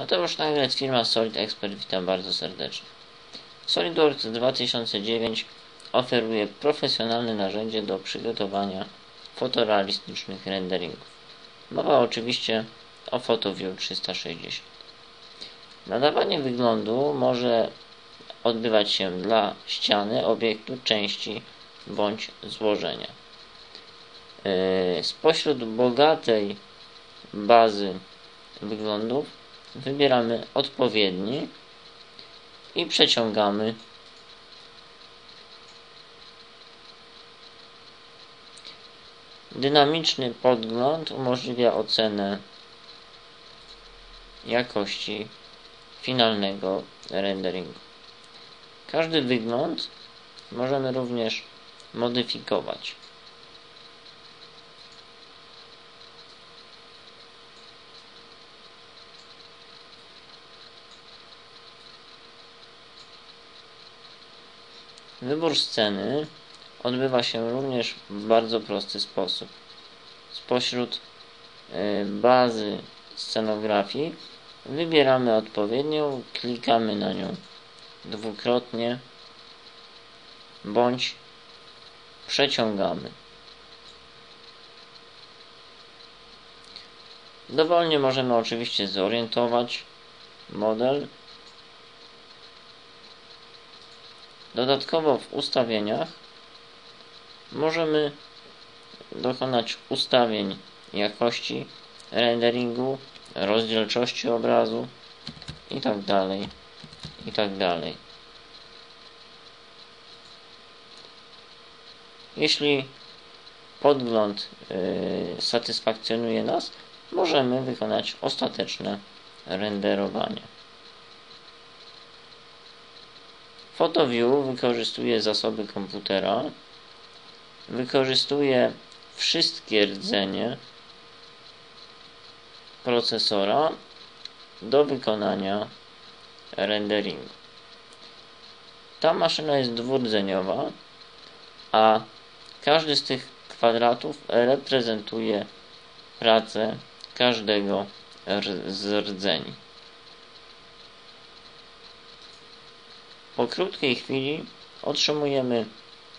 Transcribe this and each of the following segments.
Mateusz Nagrec, firma Solid Expert, witam bardzo serdecznie. SolidWorks 2009 oferuje profesjonalne narzędzie do przygotowania fotorealistycznych renderingów. Mowa oczywiście o PhotoView 360. Nadawanie wyglądu może odbywać się dla ściany, obiektu, części bądź złożenia. Yy, spośród bogatej bazy wyglądów wybieramy odpowiedni i przeciągamy Dynamiczny podgląd umożliwia ocenę jakości finalnego renderingu. Każdy wygląd możemy również modyfikować. Wybór sceny odbywa się również w bardzo prosty sposób. Spośród e, bazy scenografii wybieramy odpowiednią, klikamy na nią dwukrotnie bądź przeciągamy. Dowolnie możemy oczywiście zorientować model Dodatkowo w ustawieniach możemy dokonać ustawień jakości renderingu, rozdzielczości obrazu i tak dalej, i tak. Jeśli podgląd yy, satysfakcjonuje nas, możemy wykonać ostateczne renderowanie. PhotoView wykorzystuje zasoby komputera, wykorzystuje wszystkie rdzenie procesora do wykonania renderingu. Ta maszyna jest dwurdzeniowa, a każdy z tych kwadratów reprezentuje pracę każdego z rdzeni. Po krótkiej chwili otrzymujemy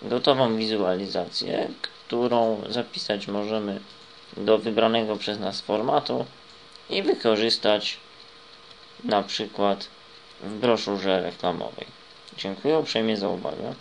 gotową wizualizację, którą zapisać możemy do wybranego przez nas formatu i wykorzystać na przykład w broszurze reklamowej. Dziękuję uprzejmie za uwagę.